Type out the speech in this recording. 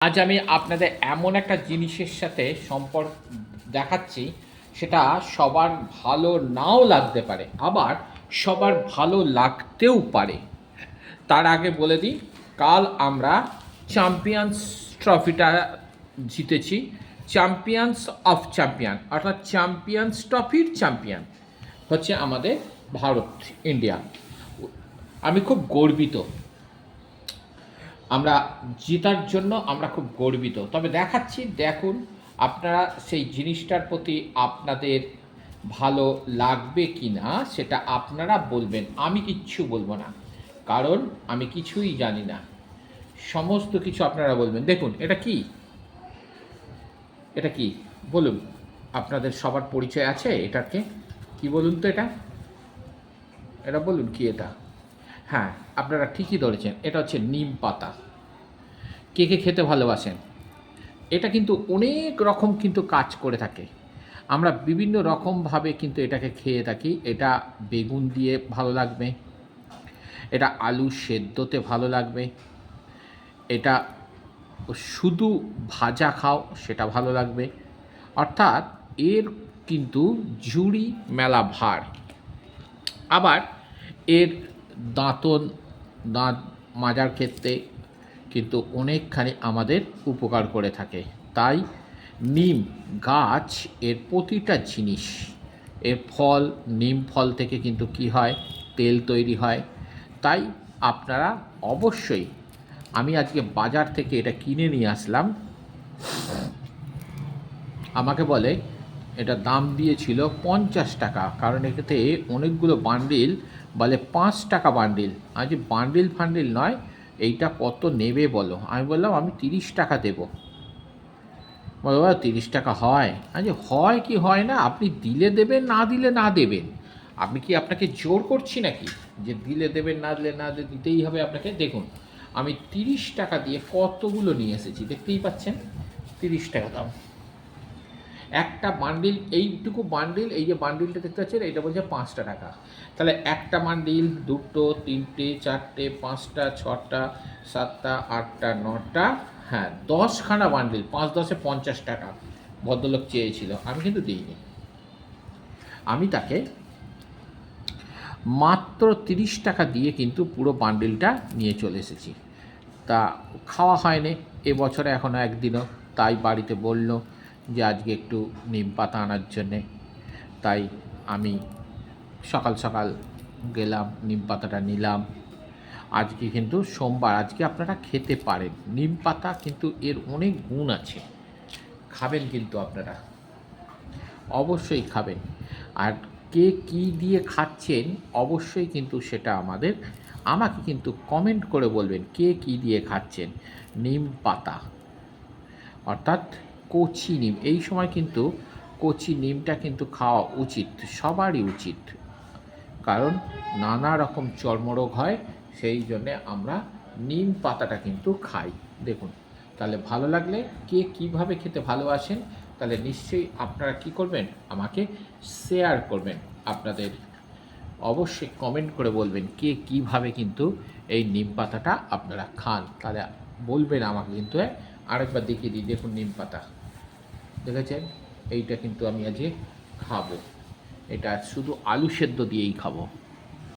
আজ আমি আপনাদের এমন একটা জিনিসের সাথে সম্পর্ক দেখাচ্ছি, সেটা সবার ভালো নাও লাগতে পারে, আবার সবার ভালো লাগতেও পারে। তার আগে বলে দিই, কাল আমরা চ্যাম্পিয়ন্স ট্রফিটা জিতেছি চ্যাম্পিয়ন্স অফ চ্যাম্পিয়ন অর্থাৎ চ্যাম্পিয়ন্স ট্রফির চ্যাম্পিয়ন হচ্ছে আমাদের ভারত ইন্ডিয়া আমি খুব গর্বিত আমরা জেতার জন্য আমরা খুব গর্বিত। তবে দেখাচ্ছি, দেখুন, আপনারা সেই জিনিসটার প্রতি আপনাদের ভালো লাগবে কি না সেটা আপনারা বলবেন। আমি কিচ্ছু বলব না, কারণ আমি কিছুই জানি না। সমস্ত কিছু আপনারা বলবেন। দেখুন, এটা কি? এটা কি? বলুন, আপনাদের সবার পরিচয় আছে? এটাকে? কি বলুন তো এটা? এটা বলুন কি এটা? হ্যাঁ আপনারা ঠিকই ধরেছেন, এটা হচ্ছে নিম পাতা। কে কে খেতে ভালোবাসেন? এটা কিন্তু অনেক রকম কিন্তু কাজ করে থাকে। আমরা বিভিন্ন রকমভাবে কিন্তু এটাকে খেয়ে থাকি। এটা বেগুন দিয়ে ভালো লাগবে। এটা আলু সেদ্ধতে ভালো লাগবে। এটা শুধু ভাজা খাও, সেটা ভালো লাগবে। অর্থাৎ এর কিন্তু ঝুড়ি মেলা ভার। আবার এর দাঁতন, দাঁত মাজার ক্ষেত্রে কিন্তু অনেকখানি আমাদের উপকার করে থাকে। তাই নিম গাছ এর প্রতিটা জিনিস, এর ফল, নিম ফল থেকে কিন্তু কি হয়? তেল তৈরি হয়। তাই আপনারা অবশ্যই, আমি আজকে বাজার থেকে এটা কিনে নিয়ে আসলাম। আমাকে বলে, এটা দাম দিয়েছিল পঞ্চাশ টাকা, কারণ এতে অনেকগুলো বান্ডিল বলে পাঁচ টাকা বান্ডিল আমি বান্ডিল ফান্ডিল নয়, এইটা কত নেবে বলো? আমি বললাম, আমি তিরিশ টাকা দেবো। বলো, বাবা, তিরিশ টাকা হয়? আচ্ছা হয় কি হয় না? আপনি দিলে দেবেন, না দিলে না দেবেন। আপনি কি আপনাকে জোর করছি নাকি? যে দিলে দেবেন, না দিলে না দিতেই হবে আপনাকে। দেখুন, আমি তিরিশ টাকা দিয়ে কতগুলো নিয়ে এসেছি, দেখতেই পাচ্ছেন? তিরিশ টাকা দাম। একটা বান্ডিল এইটুকু বান্ডিল এই যে বান্ডিলটা দেখতে পাচ্ছেন এটা বলছে পাঁচটা টাকা। তাহলে একটা বান্ডিল দুটো, তিনটে, চারটে, পাঁচটা, ছটা, সাতটা, আটটা, নটা হ্যাঁ দশখানা বান্ডিল পাঁচ দশে পঞ্চাশ টাকা। ভদ্রলোক চেয়েছিল, আমি কিন্তু দিইনি। আমি তাকে মাত্র তিরিশ টাকা দিয়ে কিন্তু পুরো বান্ডিলটা নিয়ে চলে এসেছি। তা খাওয়া হয়নি, এবছরে এখনও একদিনও, তাই বাড়িতে বলল যে আজকে একটু নিম পাতা আনার জন্যে। তাই আমি সকাল সকাল গেলাম, নিম পাতাটা নিলাম। আজকে কিন্তু সোমবার, আজকে আপনারা খেতে পারেন। নিম পাতা কিন্তু এর অনেক গুণ আছে। খাবেন কিন্তু আপনারা। অবশ্যই খাবেন। আর কে কী দিয়ে খাচ্ছেন, অবশ্যই কিন্তু সেটা আমাদের, আমাকে কিন্তু কমেন্ট করে বলবেন, কে কী দিয়ে খাচ্ছেন। নিম পাতা। অর্থাৎ কচি নিম। এই সময় কিন্তু কচি নিমটা কিন্তু খাওয়া উচিত, সবারই উচিত। কারণ নানা রকম চর্মরোগ হয়, সেই জন্যে আমরা নিম পাতাটা কিন্তু খাই। দেখুন, তাহলে ভালো লাগলে কে কীভাবে খেতে ভালোবাসেন, তাহলে নিশ্চয়ই আপনারা কি করবেন? আমাকে শেয়ার করবেন। আপনাদের অবশ্যই কমেন্ট করে বলবেন কে কীভাবে কিন্তু এই নিম পাতাটা আপনারা খান। তাহলে বলবেন আমাকে কিন্তু হ্যাঁ আরেকবার দেখিয়ে দিই। দেখুন, নিম পাতা। দেখেছেন? এইটা কিন্তু আমি আজকে খাব। এটা শুধু আলু সেদ্ধ দিয়েই খাব।